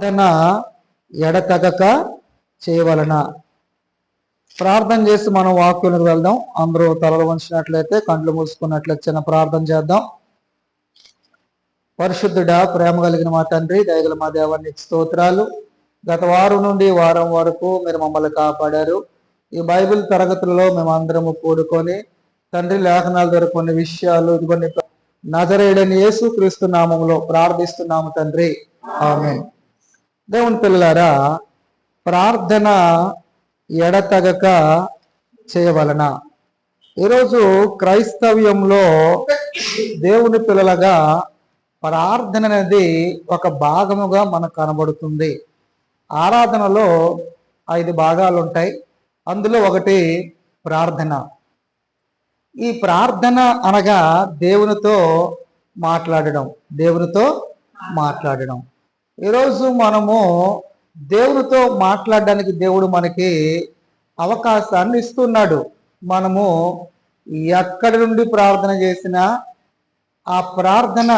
ప్రార్థన ఎడతగక చేయవలన. ప్రార్థన చేసి మనం వాక్యులకు వెళ్దాం. అందరూ తలలు వంచినట్లయితే కండ్లు మూసుకున్నట్లయితే చిన్న ప్రార్థన చేద్దాం. పరిశుద్ధుడా ప్రేమ కలిగిన మా తండ్రి దయగల మా దేవానికి స్తోత్రాలు. గత వారం నుండి వారం వరకు మీరు మమ్మల్ని కాపాడారు. ఈ బైబిల్ తరగతులలో మేము అందరము కూడుకొని తండ్రి లేఖనాల ద్వారా కొన్ని విషయాలు కొన్ని నజరేడని యేసు క్రీస్తు నామంలో ప్రార్థిస్తున్నాము తండ్రి. ఆమె దేవుని పిల్లలారా ప్రార్థన ఎడతగక చేయవలన. ఈరోజు క్రైస్తవ్యంలో దేవుని పిల్లలుగా ప్రార్థన అనేది ఒక భాగముగా మనకు కనబడుతుంది. ఆరాధనలో ఐదు భాగాలు ఉంటాయి అందులో ఒకటి ప్రార్థన. ఈ ప్రార్థన అనగా దేవునితో మాట్లాడడం. దేవునితో మాట్లాడడం. ఈరోజు మనము దేవుడితో మాట్లాడడానికి దేవుడు మనకి అవకాశాన్ని ఇస్తున్నాడు. మనము ఎక్కడి నుండి ప్రార్థన చేసినా ఆ ప్రార్థన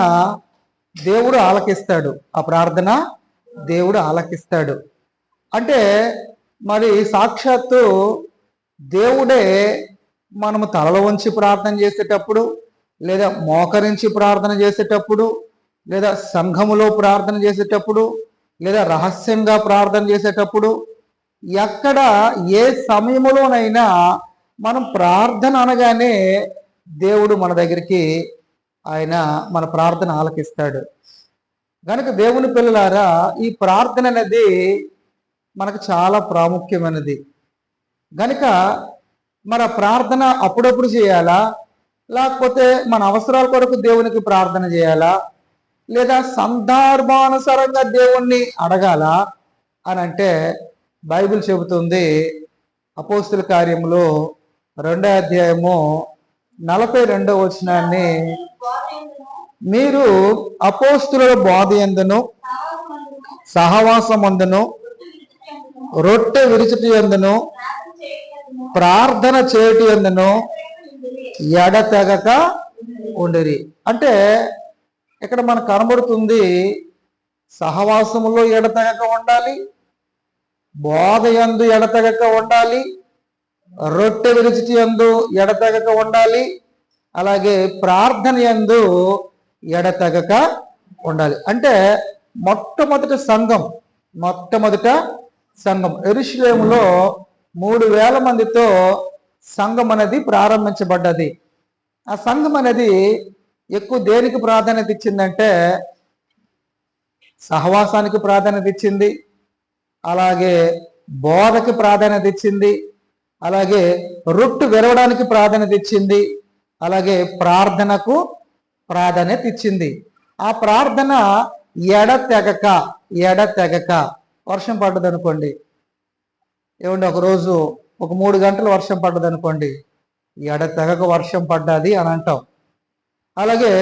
దేవుడు ఆలకిస్తాడు. ఆ ప్రార్థన దేవుడు ఆలకిస్తాడు. అంటే మరి సాక్షాత్తు దేవుడే మనము తలలో ఉంచి ప్రార్థన చేసేటప్పుడు లేదా మోకరించి ప్రార్థన చేసేటప్పుడు లేదా సంఘములో ప్రార్థన చేసేటప్పుడు లేదా రహస్యంగా ప్రార్థన చేసేటప్పుడు ఎక్కడ ఏ సమయంలోనైనా మనం ప్రార్థన అనగానే దేవుడు మన దగ్గరికి ఆయన మన ప్రార్థన ఆలకిస్తాడు. కనుక దేవుని పిల్లలారా ఈ ప్రార్థన అనేది మనకు చాలా ప్రాముఖ్యమైనది. కనుక మన ప్రార్థన అప్పుడప్పుడు చేయాలా? లేకపోతే మన అవసరాల కొరకు దేవునికి ప్రార్థన చేయాలా? లేదా సందర్భానుసారంగా దేవుణ్ణి అడగాల అని అంటే బైబిల్ చెబుతుంది అపోస్తుల కార్యములో రెండో అధ్యాయము నలభై రెండో వచనాన్ని మీరు అపోస్తుల బోధ ఎందును? సహవాసమందును? రొట్టె విరుచుటి ఎందును? ప్రార్థన చేయటి ఎందును? ఎడతెగక ఉండరి. అంటే ఇక్కడ మనకు కనబడుతుంది? సహవాసములో ఎడతెగక ఉండాలి. బోధ ఎందు ఎడతెగక ఉండాలి. రొట్టె విరుచి ఎందు ఎడతెగక ఉండాలి. అలాగే ప్రార్థన ఎందు ఎడతెగక ఉండాలి. అంటే మొట్టమొదటి సంఘం మొట్టమొదట సంఘం. ఎరుషులేములో మూడు వేల మందితో సంఘం అనేది ప్రారంభించబడ్డది. ఆ సంఘం అనేది ఎక్కువ దేనికి ప్రాధాన్యత ఇచ్చిందంటే సహవాసానికి ప్రాధాన్యత ఇచ్చింది అలాగే బోధకి ప్రాధాన్యత ఇచ్చింది అలాగే రొట్టు విరవడానికి ప్రాధాన్యత ఇచ్చింది అలాగే ప్రార్థనకు ప్రాధాన్యత ఇచ్చింది. ఆ ప్రార్థన ఎడతెగక ఎడతెగక వర్షం పడ్డది అనుకోండి ఏమండి ఒకరోజు ఒక మూడు గంటలు వర్షం పడ్డది అనుకోండి ఎడతెగక వర్షం పడ్డది అని అంటాం. అలాగే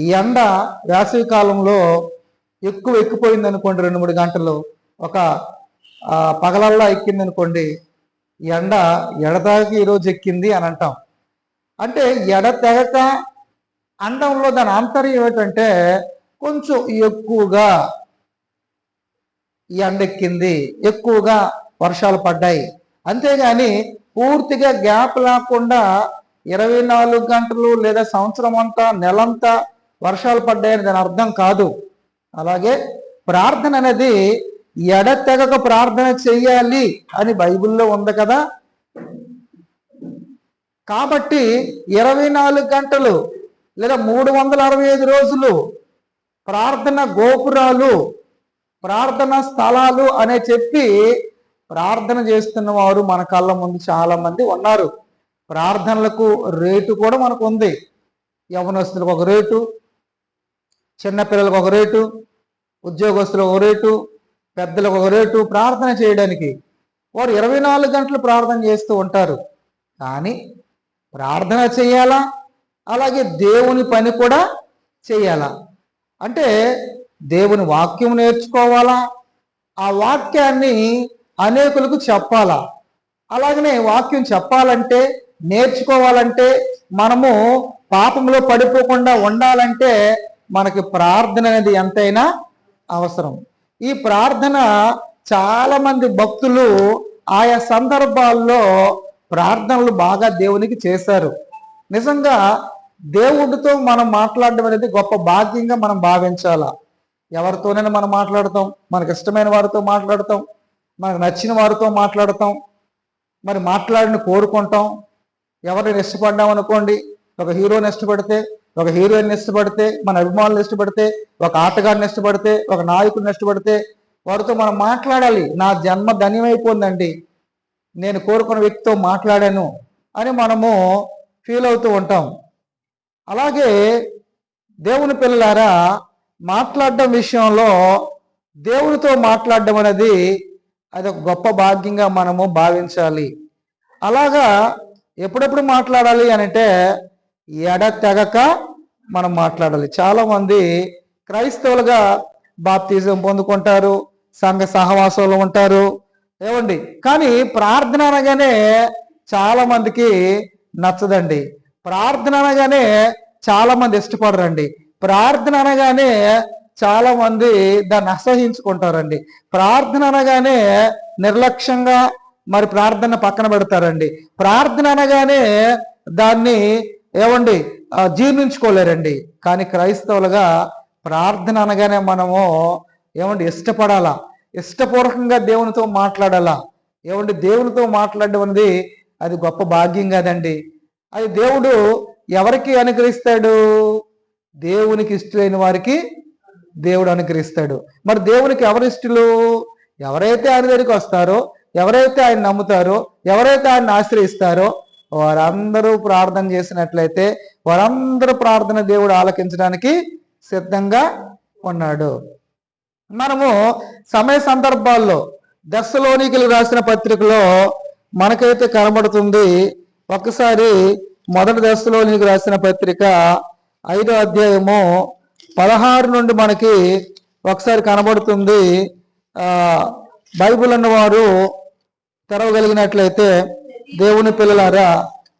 ఈ ఎండ వేసవి కాలంలో ఎక్కువ ఎక్కిపోయింది అనుకోండి రెండు మూడు గంటలు. ఒక పగలల్లా ఎక్కింది అనుకోండి ఎండ ఎడతెగక ఈరోజు ఎక్కింది అని అంటాం. అంటే ఎడతెగక అండంలో దాని ఆంతర్యం ఏమిటంటే కొంచెం ఎక్కువగా ఎండెక్కింది ఎక్కువగా వర్షాలు పడ్డాయి. అంతేగాని పూర్తిగా గ్యాప్ లేకుండా ఇరవై నాలుగు గంటలు లేదా సంవత్సరం అంతా నెలంతా వర్షాలు పడ్డాయని దాని అర్థం కాదు. అలాగే ప్రార్థన అనేది ఎడతెగక ప్రార్థన చెయ్యాలి అని బైబిల్లో ఉంది కదా. కాబట్టి ఇరవై నాలుగు గంటలు లేదా మూడు వందల అరవై ఐదు రోజులు ప్రార్థన గోపురాలు ప్రార్థన స్థలాలు అనే చెప్పి ప్రార్థన చేస్తున్న వారు మన కళ్ళ ముందు చాలా మంది ఉన్నారు. ప్రార్థనలకు రేటు కూడా మనకు ఉంది యవనస్తులకు ఒక రేటు చిన్నపిల్లలకు ఒక రేటు ఉద్యోగస్తులకు ఒక రేటు పెద్దలకు ఒక రేటు ప్రార్థన చేయడానికి. వారు ఇరవై నాలుగు గంటలు ప్రార్థన చేస్తూ ఉంటారు. కానీ ప్రార్థన చేయాలా? అలాగే దేవుని పని కూడా చేయాలా? అంటే దేవుని వాక్యం నేర్చుకోవాలా? ఆ వాక్యాన్ని అనేకులకు చెప్పాలా? అలాగనే వాక్యం చెప్పాలంటే నేర్చుకోవాలంటే మనము పాపంలో పడిపోకుండా ఉండాలంటే మనకి ప్రార్థన అనేది ఎంతైనా అవసరం. ఈ ప్రార్థన చాలా మంది భక్తులు ఆయా సందర్భాల్లో ప్రార్థనలు బాగా దేవునికి చేశారు. నిజంగా దేవుడితో మనం మాట్లాడడం అనేది గొప్ప భాగ్యంగా మనం భావించాలా? ఎవరితోనైనా మనం మాట్లాడతాం మనకు ఇష్టమైన వారితో మాట్లాడతాం మనకు నచ్చిన వారితో మాట్లాడతాం మరి మాట్లాడిని కోరుకుంటాం ఎవరిని ఇష్టపడ్డాం అనుకోండి ఒక హీరోని ఇష్టపడితే ఒక హీరోయిన్ ఇష్టపడితే మన అభిమానులు ఇష్టపడితే ఒక ఆటగాడిని ఇష్టపడితే ఒక నాయకుడిని ఇష్టపడితే వారితో మనం మాట్లాడాలి. నా జన్మ ధన్యమైపోయిందండి. నేను కోరుకున్న వ్యక్తితో మాట్లాడాను అని మనము ఫీల్ అవుతూ ఉంటాం. అలాగే దేవుని పిల్లలారా మాట్లాడడం విషయంలో దేవునితో మాట్లాడడం అనేది అది ఒక గొప్ప భాగ్యంగా మనము భావించాలి. అలాగా ఎప్పుడెప్పుడు మాట్లాడాలి అని అంటే ఎడతెగక మనం మాట్లాడాలి. చాలామంది క్రైస్తవులుగా బాప్తిజం పొందుకుంటారు సంఘ సహవాసంలో ఉంటారు. ఏమండి కానీ ప్రార్థన అనగానే చాలా మందికి నచ్చదండి. ప్రార్థన అనగానే చాలా మంది ఇష్టపడరండి. ప్రార్థన అనగానే చాలా మంది దాన్ని అసహించుకుంటారండి. ప్రార్థన అనగానే నిర్లక్ష్యంగా మరి ప్రార్థన పక్కన పెడతారండి. ప్రార్థన అనగానే దాన్ని ఏమండి జీర్ణించుకోలేరండి. కానీ క్రైస్తవులుగా ప్రార్థన అనగానే మనము ఏమండి ఇష్టపడాలా? ఇష్టపూర్వకంగా దేవునితో మాట్లాడాలా? ఏమండి దేవునితో మాట్లాడడం అనేది అది గొప్ప భాగ్యం కాదండి. అది దేవుడు ఎవరికి అనుగ్రహిస్తాడు? దేవునికి ఇష్టమైన వారికి దేవుడు అనుగ్రహిస్తాడు. మరి దేవునికి ఎవరు ఇష్టలు ఎవరైతే ఆయన దగ్గరికి వస్తారో ఎవరైతే ఆయన నమ్ముతారో ఎవరైతే ఆయన ఆశ్రయిస్తారో వారందరూ ప్రార్థన చేసినట్లయితే వారందరూ ప్రార్థన దేవుడు ఆలకించడానికి సిద్ధంగా ఉన్నాడు. మనము సమయ సందర్భాల్లో దశలోనికలు రాసిన పత్రికలో మనకైతే కనబడుతుంది ఒకసారి మొదటి దశలోనికి రాసిన పత్రిక ఐదో అధ్యాయము పదహారు నుండి మనకి ఒకసారి కనబడుతుంది. బైబుల్ బైబిల్ అన్నవారు తెరవగలిగినట్లయితే దేవుని పిల్లలారా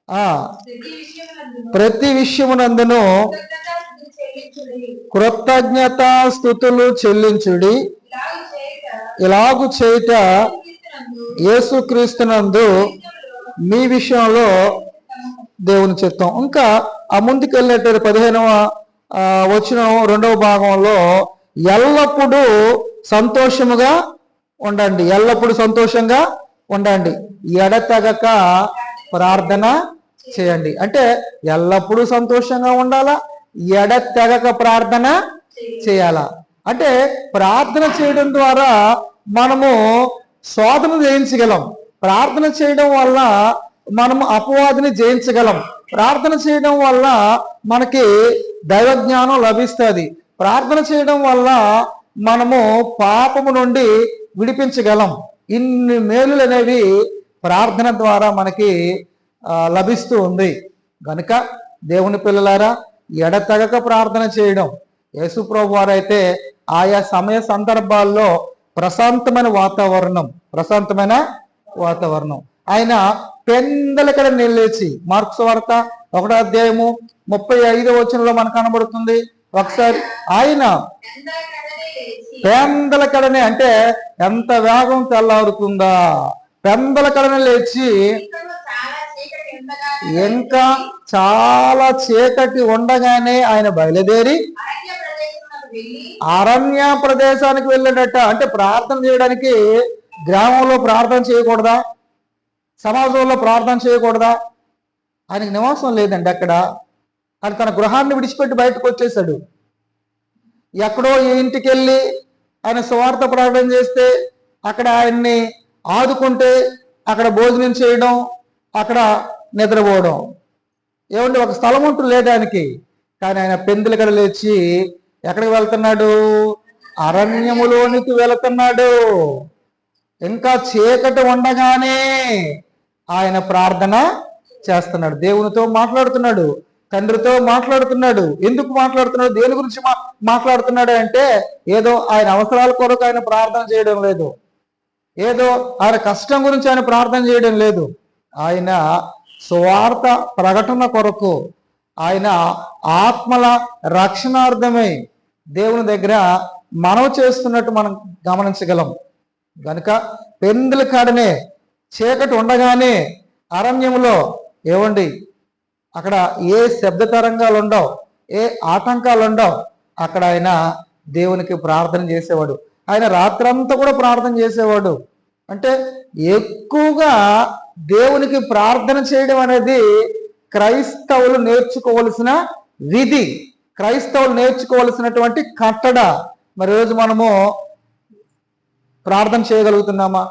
ఆ ప్రతి విషయమునందును కృతజ్ఞత స్థుతులు చెల్లించుడి. ఇలాగు చేయక ఇలాగు చేయుట యేసుక్రీస్తునందు మీ విషయంలో దేవుని చిత్తం. ఇంకా ఆ ముందుకు వెళ్ళేటప్పుడు పదిహేనవ వచ్చిన రెండవ భాగంలో ఎల్లప్పుడూ సంతోషముగా ఉండండి. ఎల్లప్పుడూ సంతోషంగా ఉండండి. ఎడతెగక ప్రార్థన చేయండి. అంటే ఎల్లప్పుడూ సంతోషంగా ఉండాలా? ఎడతెగక ప్రార్థన చేయాలా? అంటే ప్రార్థన చేయడం ద్వారా మనము శోధన జయించగలం. ప్రార్థన చేయడం వల్ల మనము అపవాదిని జయించగలం. ప్రార్థన చేయడం వల్ల మనకి దైవ జ్ఞానం లభిస్తుంది. ప్రార్థన చేయడం వల్ల మనము పాపము నుండి విడిపించగలం. ఇన్ని మేలులు అనేవి ప్రార్థన ద్వారా మనకి లభిస్తూ ఉంది. కనుక దేవుని పిల్లలారా ఎడతెగక ప్రార్థన చేయడం. యేసుప్రభు వారైతే ఆయా సమయ సందర్భాల్లో ప్రశాంతమైన వాతావరణం ప్రశాంతమైన వాతావరణం. ఆయన పెందలకడ నిలిచి మార్క్స్ వార్త ఒకటో అధ్యాయము ముప్పై ఐదో వచనంలో మనకు కనబడుతుంది. ఒకసారి ఆయన పెందల కడనే అంటే ఎంత వేగం తెల్లారుతుందా? పెందల కడనే లేచి ఇంకా చాలా చీకటి ఉండగానే ఆయన బయలుదేరి అరణ్య ప్రదేశానికి వెళ్ళాడట అంటే ప్రార్థన చేయడానికి గ్రామంలో ప్రార్థన చేయకూడదా? సమాజంలో ప్రార్థన చేయకూడదా? ఆయనకు నివాసం లేదండి అక్కడ. ఆయన తన గృహాన్ని విడిచిపెట్టి బయటకు వచ్చేసాడు ఎక్కడో ఈ ఇంటికి వెళ్ళి ఆయన స్వార్థ ప్రార్థన చేస్తే అక్కడ ఆయన్ని ఆదుకుంటే అక్కడ భోజనం చేయడం అక్కడ నిద్రపోవడం. ఏమంటే ఒక స్థలం ఉంటుంది లేడానికి కానీ ఆయన పెందులకడ లేచి ఎక్కడికి వెళ్తున్నాడు? అరణ్యములోనికి వెళుతున్నాడు. ఇంకా చీకటి ఉండగానే ఆయన ప్రార్థన చేస్తున్నాడు. దేవునితో మాట్లాడుతున్నాడు. తండ్రితో మాట్లాడుతున్నాడు. ఎందుకు మాట్లాడుతున్నాడు? దేని గురించి మా మాట్లాడుతున్నాడు అంటే ఏదో ఆయన అవసరాల కొరకు ఆయన ప్రార్థన చేయడం లేదు. ఏదో ఆయన కష్టం గురించి ఆయన ప్రార్థన చేయడం లేదు. ఆయన స్వార్థ ప్రకటన కొరకు ఆయన ఆత్మల రక్షణార్థమై దేవుని దగ్గర మనవి చేస్తున్నట్టు మనం గమనించగలం. గనుక పెందుల కాడనే చీకటి ఉండగానే అరణ్యంలో ఏవండి? అక్కడ ఏ శబ్ద తరంగాలు ఉండవు ఏ ఆటంకాలు ఉండవు అక్కడ ఆయన దేవునికి ప్రార్థన చేసేవాడు. ఆయన రాత్రంతా కూడా ప్రార్థన చేసేవాడు. అంటే ఎక్కువగా దేవునికి ప్రార్థన చేయడం అనేది క్రైస్తవులు నేర్చుకోవలసిన విధి క్రైస్తవులు నేర్చుకోవలసినటువంటి కట్టడ. మరి రోజు మనము ప్రార్థన చేయగలుగుతున్నామా?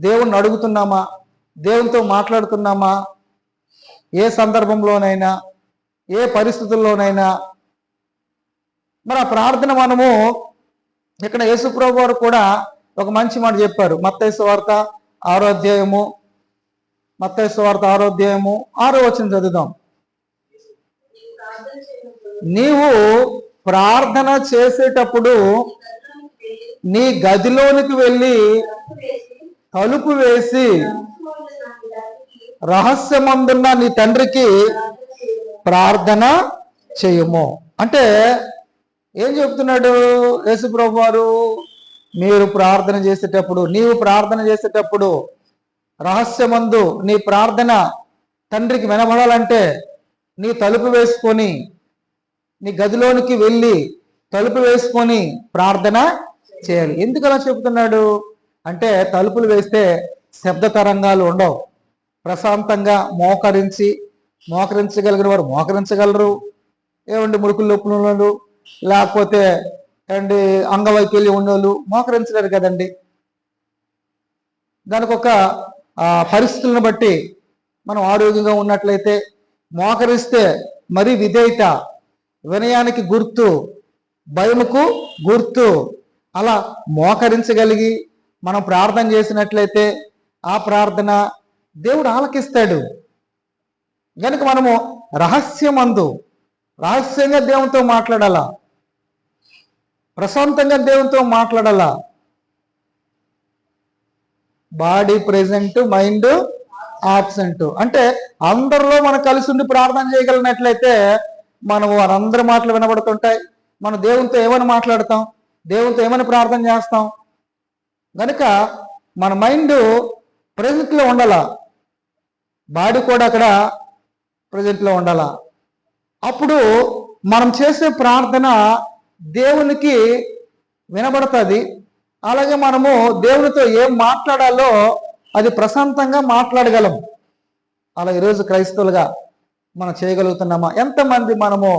దేవుణ్ణి అడుగుతున్నామా? దేవునితో మాట్లాడుతున్నామా? ఏ సందర్భంలోనైనా ఏ పరిస్థితుల్లోనైనా. మరి ఆ ప్రార్థన మనము ఇక్కడ యేసుప్రభు వారు కూడా ఒక మంచి మాట చెప్పారు. మత్తైసు వార్త ఆరోధ్యాయము మత్తైసు వార్త ఆరోధ్యాయము ఆరో వచ్చిన చదువుదాం. నీవు ప్రార్థన చేసేటప్పుడు నీ గదిలోనికి వెళ్ళి తలుపు వేసి తలుపు వేసి రహస్యమందు నా తండ్రికి రహస్యమందున్న నీ తండ్రికి ప్రార్థన చేయము. అంటే ఏం చెప్తున్నాడు యేసుప్రభు వారు మీరు ప్రార్థన చేసేటప్పుడు నీవు ప్రార్థన చేసేటప్పుడు రహస్యమందు నీ ప్రార్థన తండ్రికి వినబడాలంటే నీ తలుపు వేసుకొని నీ గదిలోనికి వెళ్ళి తలుపు వేసుకొని ప్రార్థన చేయాలి. ఎందుకలా చెబుతున్నాడు అంటే తలుపులు వేస్తే శబ్ద తరంగాలు ఉండవు. ప్రశాంతంగా మోకరించి మోకరించగలిగిన వారు మోకరించగలరు. ఏమండి మురుకులు నొప్పులు ఉన్నోళ్ళు లేకపోతే అండి అంగవైకల్యం ఉన్నోళ్ళు మోకరించలేరు కదండి. దానికి ఒక పరిస్థితులను బట్టి మనం ఆరోగ్యంగా ఉన్నట్లయితే మోకరిస్తే మరి విధేయత వినయానికి గుర్తు భయముకు గుర్తు అలా మోకరించగలిగి మనం ప్రార్థన చేసినట్లయితే ఆ ప్రార్థన దేవుడు ఆలకిస్తాడు. కనుక మనము రహస్యమందు రహస్యంగా దేవునితో మాట్లాడాలా? ప్రశాంతంగా దేవునితో మాట్లాడాలా? Body present mind absent. అంటే అందరిలో మనం కలిసి ఉండి ప్రార్థన చేయగలిగినట్లయితే మనం వారందరి మాటలు వినబడుతుంటాయి. మన దేవునితో ఏమని మాట్లాడతాం? దేవునితో ఏమని ప్రార్థన చేస్తాం? కనుక మన మైండ్ ప్రెజెంట్లో ఉండాలా? బాడీ కూడా అక్కడ ప్రజెంట్లో ఉండాలా? అప్పుడు మనం చేసే ప్రార్థన దేవునికి వినబడుతుంది. అలాగే మనము దేవునితో ఏం మాట్లాడాలో అది ప్రశాంతంగా మాట్లాడగలం. అలా ఈరోజు క్రైస్తవులుగా మనం చేయగలుగుతున్నామా? ఎంతమంది మనము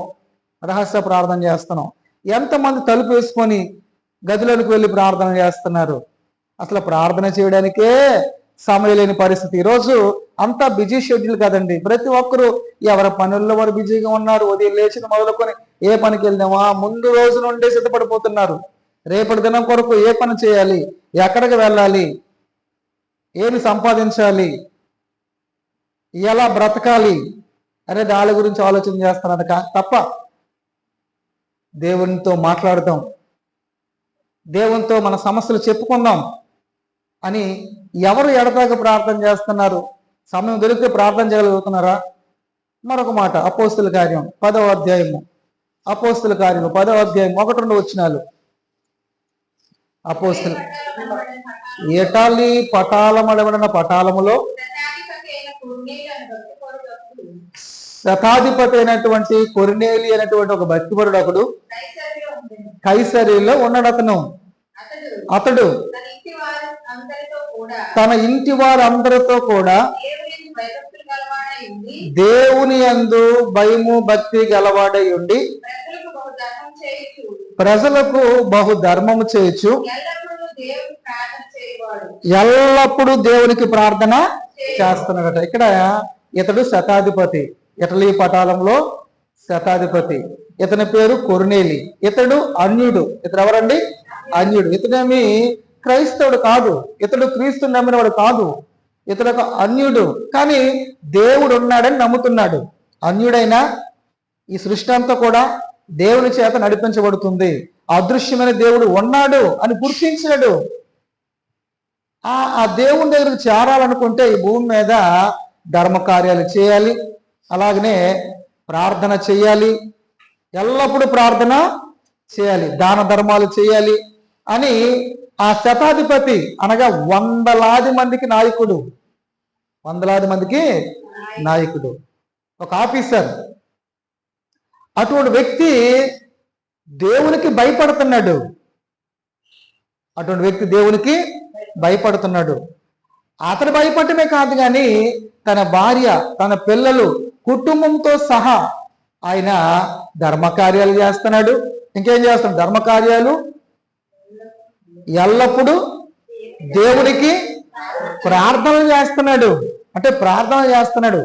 రహస్య ప్రార్థన చేస్తున్నాం? ఎంతమంది తలుపు వేసుకొని గదిలోనికి వెళ్ళి ప్రార్థన చేస్తున్నారు? అసలు ప్రార్థన చేయడానికే సమయం లేని పరిస్థితి. ఈరోజు అంతా బిజీ షెడ్యూల్ కదండి. ప్రతి ఒక్కరు ఎవరి పనుల్లో వారు బిజీగా ఉన్నారు ఉదయం లేచిన మొదలుకొని ఏ పనికి వెళ్దామా ముందు రోజు నుండే సిద్ధపడిపోతున్నారు. రేపటి దినం కొరకు ఏ పని చేయాలి? ఎక్కడికి వెళ్ళాలి? ఏమి సంపాదించాలి? ఎలా బ్రతకాలి? అనే దాని గురించి ఆలోచన చేస్తున్నారు. కా తప్ప దేవునితో మాట్లాడతాం దేవునితో మన సమస్యలు చెప్పుకుందాం అని ఎవరు ఎడతాక ప్రార్థన చేస్తున్నారు? సమయం దొరికితే ప్రార్థన చేయగలుగుతున్నారా? మరొక మాట అపోస్తుల కార్యం పదవ అధ్యాయము. అపోస్తుల కార్యం పదవ అధ్యాయం ఒకటి రెండు వచ్చినాలు అపోస్తుల. ఎటాలి పటాలమడబడిన పటాలములో శతాధిపతి అయినటువంటి కొరినేలి అయినటువంటి ఒక భక్తిపరుడు ఒకడు. కైసరిలో ఉన్నాడు అతను. అతడు తన ఇంటి వారందరితో కూడా దేవుని అందు యందు భయము భక్తి గలవాడై ఉండి ప్రజలకు బహు ధర్మము చేయొచ్చు ఎల్లప్పుడూ ఎల్లప్పుడూ దేవునికి ప్రార్థన చేస్తున్నాడట ఇక్కడ ఇతడు శతాధిపతి ఇటలీ పటాలంలో శతాధిపతి. ఇతని పేరు కొర్నేలి. ఇతడు అన్యుడు. ఇతడు ఎవరండి? అన్యుడు. ఇతడేమి క్రైస్తవుడు కాదు. ఇతడు క్రీస్తు నమ్మినవాడు కాదు. ఇతడు ఒక అన్యుడు. కానీ దేవుడు ఉన్నాడని నమ్ముతున్నాడు. అన్యుడైనా ఈ సృష్టి అంతా కూడా దేవుని చేత నడిపించబడుతుంది. అదృశ్యమైన దేవుడు ఉన్నాడు అని గుర్తించాడు ఆ ఆ దేవుని దగ్గరకు చేరాలనుకుంటే ఈ భూమి మీద ధర్మ కార్యాలు చేయాలి. అలాగనే ప్రార్థన చేయాలి. ఎల్లప్పుడూ ప్రార్థన చేయాలి. దాన ధర్మాలు చేయాలి. అని ఆ శతాధిపతి అనగా వందలాది మందికి నాయకుడు. వందలాది మందికి నాయకుడు. ఒక ఆఫీసర్. అటువంటి వ్యక్తి దేవునికి భయపడుతున్నాడు. అటువంటి వ్యక్తి దేవునికి భయపడుతున్నాడు. అతడు భయపడటమే కాదు కానీ తన భార్య తన పిల్లలు కుటుంబంతో సహా ఆయన ధర్మకార్యాలు చేస్తున్నాడు. ఇంకేం చేస్తున్నాడు ధర్మకార్యాలు ఎల్లప్పుడూ దేవుడికి ప్రార్థన చేస్తున్నాడు. అంటే ప్రార్థన చేస్తున్నాడు.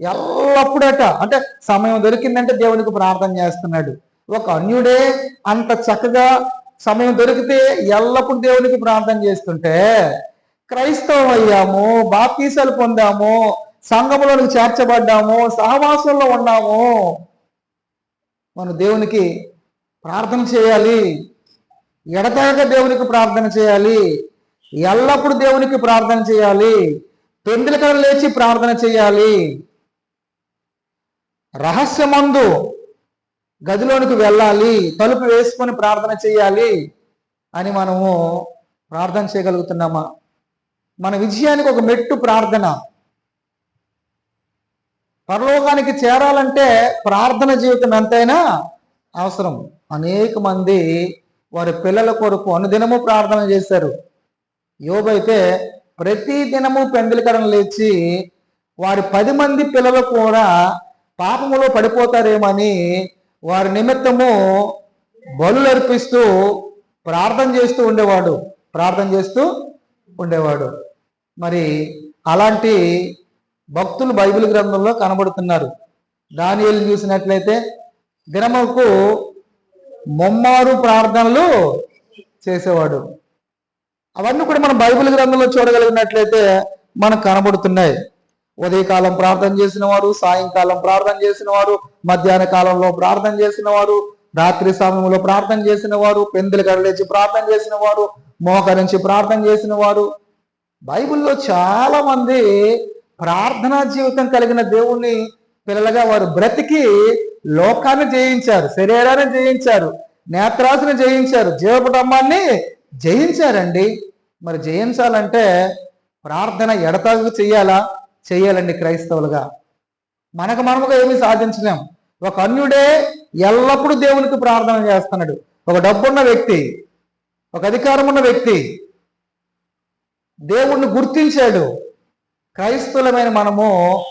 ఎల్లప్పుడట అంటే సమయం దొరికిందంటే దేవునికి ప్రార్థన చేస్తున్నాడు. ఒక అన్యుడే అంత చక్కగా సమయం దొరికితే ఎల్లప్పుడు దేవునికి ప్రార్థన చేస్తుంటే క్రైస్తవం అయ్యాము బాప్తీసాలు పొందాము సంఘములోనికి చేర్చబడ్డాము సహవాసంలో ఉన్నాము. మనం దేవునికి ప్రార్థన చేయాలి. ఎడతెగక దేవునికి ప్రార్థన చేయాలి. ఎల్లప్పుడు దేవునికి ప్రార్థన చేయాలి. పెందులకడ లేచి ప్రార్థన చేయాలి. రహస్యమందు గదిలోనికి వెళ్ళాలి. తలుపు వేసుకొని ప్రార్థన చేయాలి అని మనము ప్రార్థన చేయగలుగుతున్నామా? మన విజయానికి ఒక మెట్టు ప్రార్థన. పరలోకానికి చేరాలంటే ప్రార్థన జీవితం ఎంతైనా అవసరం. అనేక మంది వారి పిల్లల కొరకు అనుదినము ప్రార్థన చేశారు. యోబైతే ప్రతి దినము పెందలికరం లేచి వారి పది మంది పిల్లలు కూడా పాపములో పడిపోతారేమని వారి నిమిత్తము బలు అర్పిస్తూ ప్రార్థన చేస్తూ ఉండేవాడు. ప్రార్థన చేస్తూ ఉండేవాడు. మరి అలాంటి భక్తులు బైబిల్ గ్రంథంలో కనబడుతున్నారు. దానియేలు చూసినట్లయితే దినముకు ముమ్మారు ప్రార్థనలు చేసేవాడు. అవన్నీ కూడా మనం బైబిల్ గ్రంథంలో చూడగలిగినట్లయితే మనకు కనబడుతున్నాయి. ఉదయకాలం ప్రార్థన చేసిన వారు సాయంకాలం ప్రార్థన చేసిన వారు మధ్యాహ్న కాలంలో ప్రార్థన చేసిన వారు రాత్రి సమయంలో ప్రార్థన చేసిన వారు పెందులు కడలేచి ప్రార్థన చేసిన వారు మోకరించి ప్రార్థన చేసిన వారు బైబిల్లో చాలా మంది ప్రార్థనా జీవితం కలిగిన దేవుణ్ణి పిల్లలుగా వారు బ్రతికి లోకాన్ని జయించారు శరీరాన్ని జయించారు నేత్రాసుని జయించారు జీవపటమ్మాన్ని జయించారండి. మరి జయించాలంటే ప్రార్థన ఎడతాగు చేయాలా చేయాలండి క్రైస్తవులుగా. మనకు మనముగా ఏమీ సాధించలేం. ఒక అన్యుడే ఎల్లప్పుడూ దేవునికి ప్రార్థన చేస్తున్నాడు. ఒక డబ్బున్న వ్యక్తి ఒక అధికారం ఉన్న వ్యక్తి దేవుణ్ణి గుర్తించాడు. క్రైస్తవులమైన మనము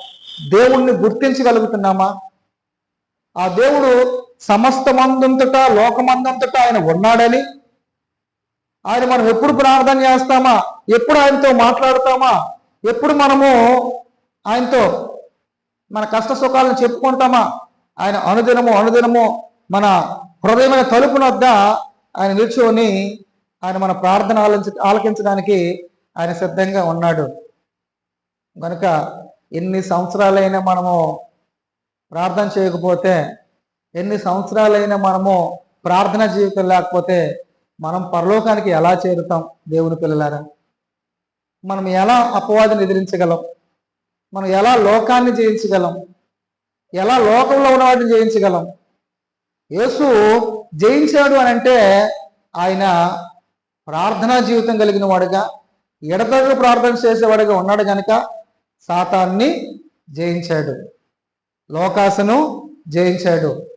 దేవుణ్ణి గుర్తించగలుగుతున్నామా? ఆ దేవుడు సమస్తమందంతటా లోకమందంతటా ఆయన ఉన్నాడని. ఆయన మనం ఎప్పుడు ప్రార్థన చేస్తామా? ఎప్పుడు ఆయనతో మాట్లాడతామా? ఎప్పుడు మనము ఆయనతో మన కష్ట సుఖాలను చెప్పుకుంటామా? ఆయన అనుదినము అనుదినము మన హృదయమైన తలుపున వద్ద ఆయన నిల్చుకొని ఆయన మన ప్రార్థన ఆలించ ఆలకించడానికి ఆయన సిద్ధంగా ఉన్నాడు. కనుక ఎన్ని సంవత్సరాలైనా మనము ప్రార్థన చేయకపోతే ఎన్ని సంవత్సరాలైనా మనము ప్రార్థన జీవితం లేకపోతే మనం పరలోకానికి ఎలా చేరుతాం దేవుని పిల్లలారా? మనం ఎలా అపవాదిని ఎదిరించగలం? మనం ఎలా లోకాన్ని జయించగలం? ఎలా లోకంలో ఉన్న వాటిని జయించగలం? యేసు జయించాడు అని అంటే ఆయన ప్రార్థనా జీవితం కలిగిన వాడుగా ఎడతగ ప్రార్థన చేసేవాడుగా ఉన్నాడు కనుక సాతాన్ని జయించాడు. లోకాసును జయించాడు.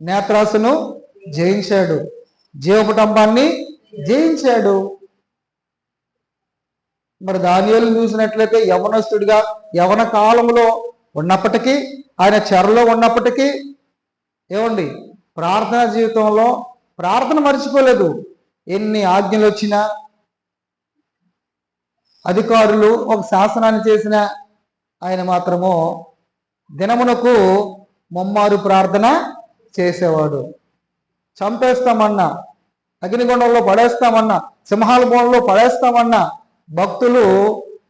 నేత్రాసును జయించాడు. జీవకుటుంబాన్ని జయించాడు. మరి దానియలు చూసినట్లయితే యవనస్తుడిగా యవన కాలంలో ఉన్నప్పటికీ ఆయన చెరలో ఉన్నప్పటికీ ఏమండి? ప్రార్థనా జీవితంలో ప్రార్థన మర్చిపోలేదు. ఎన్ని ఆజ్ఞలు వచ్చినా అధికారులు ఒక శాసనాన్ని చేసిన ఆయన మాత్రము దినమునకు ముమ్మారు ప్రార్థన చేసేవాడు. చంపేస్తామన్నా అగ్నిగుండంలో పడేస్తామన్నా సింహాల బోన్లో పడేస్తామన్నా భక్తులు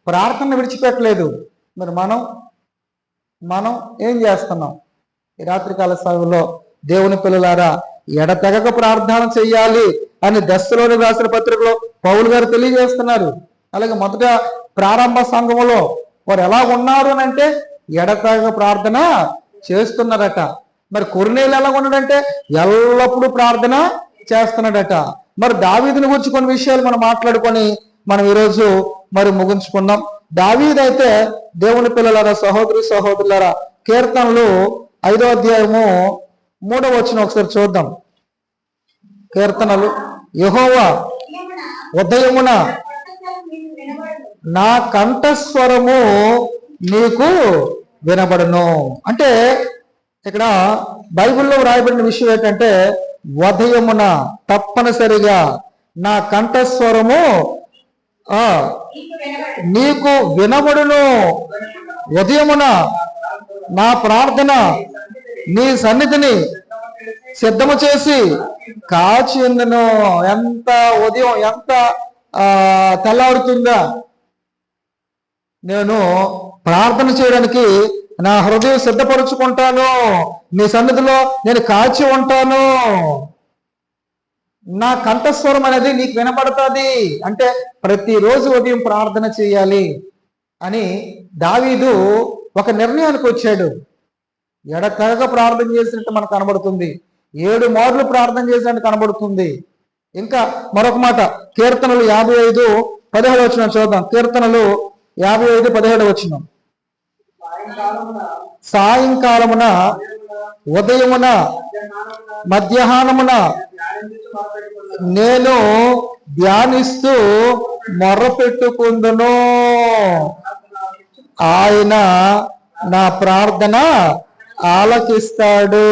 ప్రార్థన విడిచిపెట్టలేదు. మరి మనం మనం ఏం చేస్తున్నాం? ఈ రాత్రికాల సమయంలో దేవుని పిల్లలారా ఎడతెగక ప్రార్థన చెయ్యాలి అని దశలోని రాసిన పత్రికలో పౌలు గారు తెలియజేస్తున్నారు. అలాగే మొదట ప్రారంభ సంఘములో వారు ఎలా ఉన్నారు అని అంటే ఎడతాగ ప్రార్థన చేస్తున్నాడట. మరి కొరినేలు ఎలా ఉన్నాడంటే ఎల్లప్పుడూ ప్రార్థన చేస్తున్నాడట. మరి దావీదుని గురించి కొన్ని విషయాలు మనం మాట్లాడుకొని మనం ఈరోజు మరి ముగించుకుందాం. దావీదైతే దేవుని పిల్లలారా సహోదరి సహోదరులారా కీర్తనలు ఐదో అధ్యాయము మూడవ వచ్చిన ఒకసారి చూద్దాం. కీర్తనలు యహోవా ఉదయమున నా కంఠస్వరము నీకు వినబడును. అంటే ఇక్కడ బైబిల్లో వ్రాయబడిన విషయం ఏంటంటే ఉదయమున తప్పనిసరిగా నా కంఠస్వరము నీకు వినబడును. ఉదయమున నా ప్రార్థన నీ సన్నిధిని సిద్ధము చేసి కాచి ఎంత ఉదయం ఎంత ఆ నేను ప్రార్థన చేయడానికి నా హృదయం సిద్ధపరుచుకుంటాను. నీ సన్నిధిలో నేను కాచి ఉంటాను. నా కంఠస్వరం అనేది నీకు వినపడుతుంది. అంటే ప్రతిరోజు ఉదయం ప్రార్థన చేయాలి అని దావీదు ఒక నిర్ణయానికి వచ్చాడు. ఎడతెగ ప్రార్థన చేసినట్టు మనకు కనబడుతుంది. ఏడు మార్లు ప్రార్థన చేసినట్టు కనబడుతుంది. ఇంకా మరొక మాట కీర్తనలు యాభై ఐదు పదిహేడు వచ్చిన చూద్దాం. కీర్తనలు యాభై ఐదు పదిహేడు వచ్చిన సాయంకాలమున ఉదయమున మధ్యాహ్నమున నేను ధ్యానిస్తూ మొర్రపెట్టుకుందును ఆయన నా ప్రార్థన ఆలకిస్తాడు.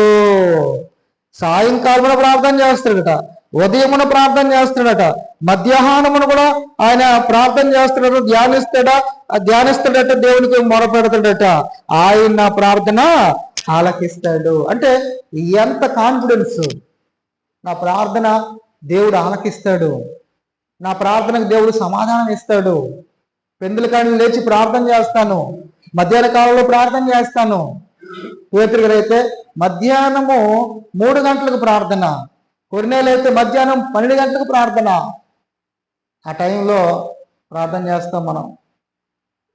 సాయంకాలమున ప్రార్థన చేస్తాడట. ఉదయమున ప్రార్థన చేస్తాడట మధ్యాహ్నమును కూడా ఆయన ప్రార్థన చేస్తాడట ధ్యానిస్తాడా ధ్యానిస్తాడట దేవునికి మొరపెడతాడట. ఆయన నా ప్రార్థన ఆలకిస్తాడు. అంటే ఎంత కాన్ఫిడెన్స్ నా ప్రార్థన దేవుడు ఆలకిస్తాడు. నా ప్రార్థనకు దేవుడు సమాధానం ఇస్తాడు. పెందుల లేచి ప్రార్థన చేస్తాను. మధ్యాహ్న కాలంలో ప్రార్థన చేస్తాను. పేతురు అయితే మధ్యాహ్నము మూడు గంటలకు ప్రార్థన. కొరినేలు అయితే మధ్యాహ్నం పన్నెండు గంటలకు ప్రార్థన. ఆ టైంలో ప్రార్థన చేస్తాం మనం.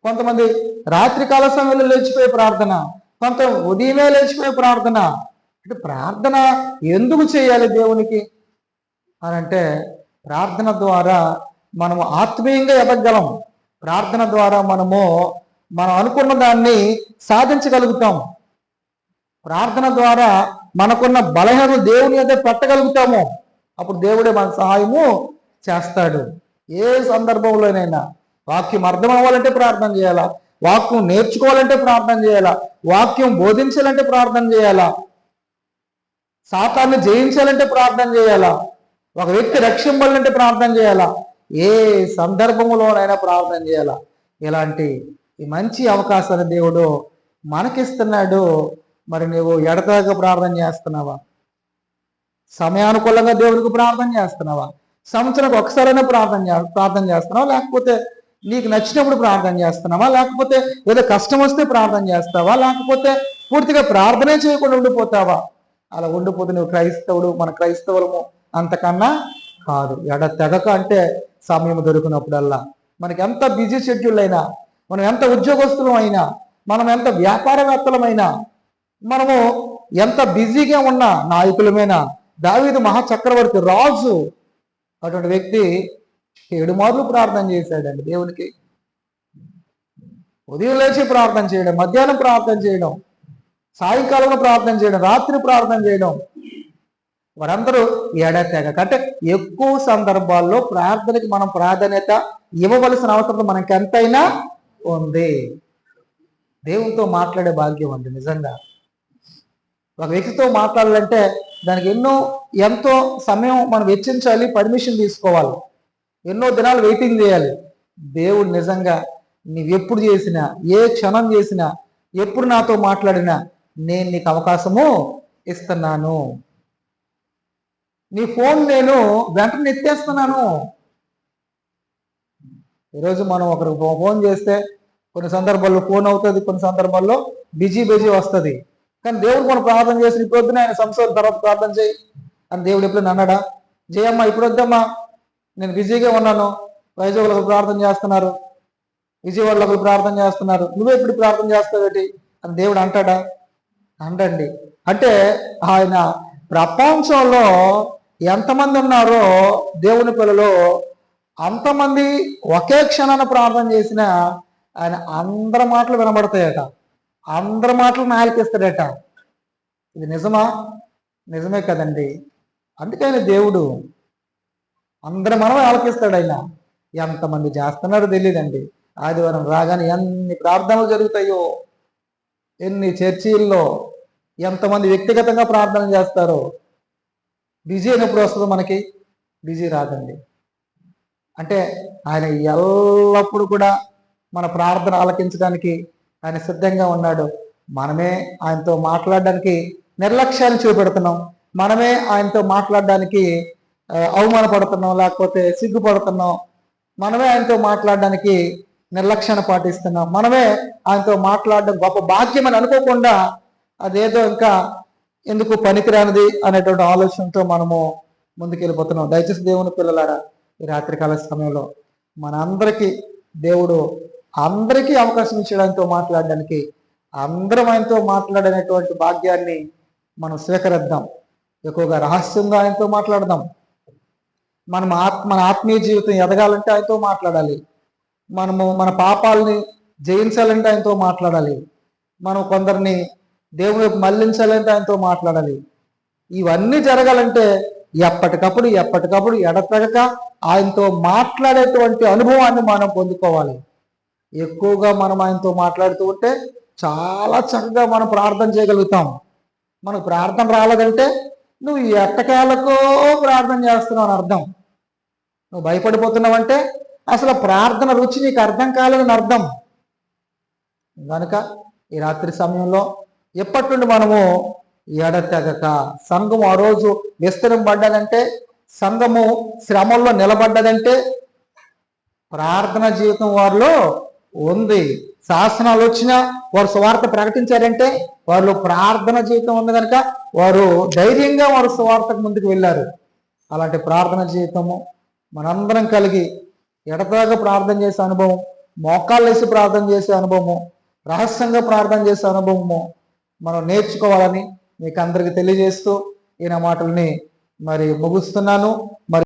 కొంతమంది రాత్రి కాల సమయంలో లేచిపోయే ప్రార్థన కొంత ఉదయమే లేచిపోయే ప్రార్థన. అంటే ప్రార్థన ఎందుకు చేయాలి దేవునికి? అని అంటే ప్రార్థన ద్వారా మనము ఆత్మీయంగా ఎదగలం. ప్రార్థన ద్వారా మనము మనం అనుకున్న దాన్ని సాధించగలుగుతాం. ప్రార్థన ద్వారా మనకున్న బలహీన దేవుని అయితే పెట్టగలుగుతాము. అప్పుడు దేవుడే మన సహాయము చేస్తాడు. ఏ సందర్భంలోనైనా వాక్యం అర్థం అవ్వాలంటే ప్రార్థన చేయాలా? వాక్యం నేర్చుకోవాలంటే ప్రార్థన చేయాలా? వాక్యం బోధించాలంటే ప్రార్థన చేయాలా? సాతాన్ని జయించాలంటే ప్రార్థన చేయాలా? ఒక వ్యక్తి రక్షింపాలంటే ప్రార్థన చేయాలా? ఏ సందర్భంలోనైనా ప్రార్థన చేయాలా? ఇలాంటి ఈ మంచి అవకాశాలు దేవుడు మనకిస్తున్నాడు. మరి నువ్వు ఎడతగా ప్రార్థన చేస్తున్నావా? సమయానుకూలంగా దేవునికి ప్రార్థన చేస్తున్నావా? సంవత్సరానికి ఒకసారైనా ప్రార్థన ప్రార్థన చేస్తున్నావా? లేకపోతే నీకు నచ్చినప్పుడు ప్రార్థన చేస్తున్నావా? లేకపోతే ఏదో కష్టం వస్తే ప్రార్థన చేస్తావా? లేకపోతే పూర్తిగా ప్రార్థనే చేయకుండా ఉండిపోతావా? అలా ఉండిపోతే నువ్వు క్రైస్తవుడు మన క్రైస్తవులము అంతకన్నా కాదు. ఎడ తెగక అంటే సమయం దొరికినప్పుడల్లా. మనకి ఎంత బిజీ షెడ్యూల్ అయినా మనం ఎంత ఉద్యోగస్తులం అయినా మనం ఎంత వ్యాపారవేత్తలమైనా మనము ఎంత బిజీగా ఉన్న నాయకులమైన దావీదు మహా చక్రవర్తి రాజు అటువంటి వ్యక్తి ఏడు మార్లు ప్రార్థన చేశాడండి దేవునికి. ఉదయం లేచి ప్రార్థన చేయడం మధ్యాహ్నం ప్రార్థన చేయడం సాయంకాలంలో ప్రార్థన చేయడం రాత్రి ప్రార్థన చేయడం. వారందరూ ఎడతెగక అంటే ఎక్కువ సందర్భాల్లో ప్రార్థనకి మనం ప్రాధాన్యత ఇవ్వవలసిన అవసరం మనకి ఎంతైనా ఉంది. దేవునితో మాట్లాడే భాగ్యం ఉంది నిజంగా. ఒక వ్యక్తితో మాట్లాడాలంటే దానికి ఎన్నో ఎంతో సమయం మనం వెచ్చించాలి పర్మిషన్ తీసుకోవాలి. ఎన్నో దినాలు వెయిటింగ్ చేయాలి. దేవుడు నిజంగా నీవు చేసినా ఏ క్షణం చేసినా ఎప్పుడు నాతో మాట్లాడినా నేను నీకు అవకాశము ఇస్తున్నాను. నీ ఫోన్ నేను వెంటనే ఎత్తేస్తున్నాను. ఈరోజు మనం ఒకరికి ఫోన్ చేస్తే కొన్ని సందర్భాల్లో ఫోన్ అవుతుంది కొన్ని సందర్భాల్లో బిజీ బిజీ వస్తుంది. కానీ దేవుడు మనం ప్రార్థన చేసి ఇప్పుడు వద్దు ఆయన సంవత్సరాల తర్వాత ప్రార్థన చేయి. అని దేవుడు ఎప్పుడైనా అన్నాడా జయమ్మా ఇప్పుడు వద్దమ్మా నేను బిజీగా ఉన్నాను. వైజాగ్లో ప్రార్థన చేస్తున్నారు. విజయవాడలో ఒకరు ప్రార్థన చేస్తున్నారు. నువ్వే ఇప్పుడు ప్రార్థన చేస్తావేటి అని దేవుడు అంటాడా? అంటండి. అంటే ఆయన ప్రపంచంలో ఎంతమంది ఉన్నారో దేవుని పిల్లలు అంతమంది ఒకే క్షణాన ప్రార్థన చేసినా ఆయన అందరి మాటలు వినబడతాయట. అందరి మాటలు నాయకిస్తాడట. ఇది నిజమా? నిజమే కదండి. అందుకని దేవుడు అందరి మనం ఆలకిస్తాడు ఆయన. ఎంతమంది చేస్తున్నారో తెలియదండి ఆదివారం రాగానే ఎన్ని ప్రార్థనలు జరుగుతాయో ఎన్ని చర్చీల్లో ఎంతమంది వ్యక్తిగతంగా ప్రార్థన చేస్తారో. బిజీ అయినప్పుడు వస్తుందో మనకి. బిజీ రాదండి. అంటే ఆయన ఎల్లప్పుడూ కూడా మన ప్రార్థన ఆలకించడానికి ఆయన సిద్ధంగా ఉన్నాడు. మనమే ఆయనతో మాట్లాడడానికి నిర్లక్ష్యాన్ని చూపెడుతున్నాం. మనమే ఆయనతో మాట్లాడడానికి అవమానపడుతున్నాం లేకపోతే సిగ్గుపడుతున్నాం. మనమే ఆయనతో మాట్లాడడానికి నిర్లక్ష్యాన్ని పాటిస్తున్నాం. మనమే ఆయనతో మాట్లాడడం గొప్ప భాగ్యం అని అనుకోకుండా అదేదో ఇంకా ఎందుకు పనికిరానిది అనేటువంటి ఆలోచనతో మనము ముందుకెళ్ళిపోతున్నాం. దయచేసి దేవుని పిల్లలారా ఈ రాత్రికాల సమయంలో మనందరికీ దేవుడు అందరికీ అవకాశం ఇచ్చడంతో ఆయనతో మాట్లాడడానికి అందరం ఆయనతో మాట్లాడనేటువంటి భాగ్యాన్ని మనం స్వీకరిద్దాం. ఎక్కువగా రహస్యంగా ఆయనతో మాట్లాడదాం. మనం ఆత్మ మన ఆత్మీయ జీవితం ఎదగాలంటే ఆయనతో మాట్లాడాలి. మనము మన పాపాలని జయించాలంటే ఆయనతో మాట్లాడాలి. మనం కొందరిని దేవుని మళ్ళించాలంటే మళ్ళించాలంటే ఆయనతో మాట్లాడాలి. ఇవన్నీ జరగాలంటే ఎప్పటికప్పుడు ఎప్పటికప్పుడు ఎడతెగక ఆయనతో మాట్లాడేటువంటి అనుభవాన్ని మనం పొందుకోవాలి. ఎక్కువగా మనం ఆయనతో మాట్లాడుతూ ఉంటే చాలా చక్కగా మనం ప్రార్థన చేయగలుగుతాం. మనకు ప్రార్థన రాలేదంటే నువ్వు ఎట్టకేలకో ప్రార్థన చేస్తున్నావు అని అర్థం. నువ్వు భయపడిపోతున్నావంటే అసలు ప్రార్థన రుచి నీకు అర్థం కాలేదని అర్థం. కనుక ఈ రాత్రి సమయంలో ఎప్పటి నుండి మనము ఎడతెగక సంఘం ఆ రోజు విస్తరింపడ్డదంటే సంఘము శ్రమంలో నిలబడ్డదంటే ప్రార్థన జీవితం వారిలో ఉంది. శాసనాలు వచ్చినా వారు స్వార్థ ప్రకటించారంటే వారు ప్రార్థన జీవితం ఉంది కనుక వారు ధైర్యంగా వారు స్వార్థకు ముందుకు వెళ్ళారు. అలాంటి ప్రార్థన జీవితము మనందరం కలిగి ఎడతగా ప్రార్థన చేసే అనుభవం మోకాళ్ళు వేసి ప్రార్థన చేసే అనుభవము రహస్యంగా ప్రార్థన చేసే అనుభవము మనం నేర్చుకోవాలని మీకు అందరికీ తెలియజేస్తూ ఈయన మాటల్ని మరి ముగుస్తున్నాను. మరి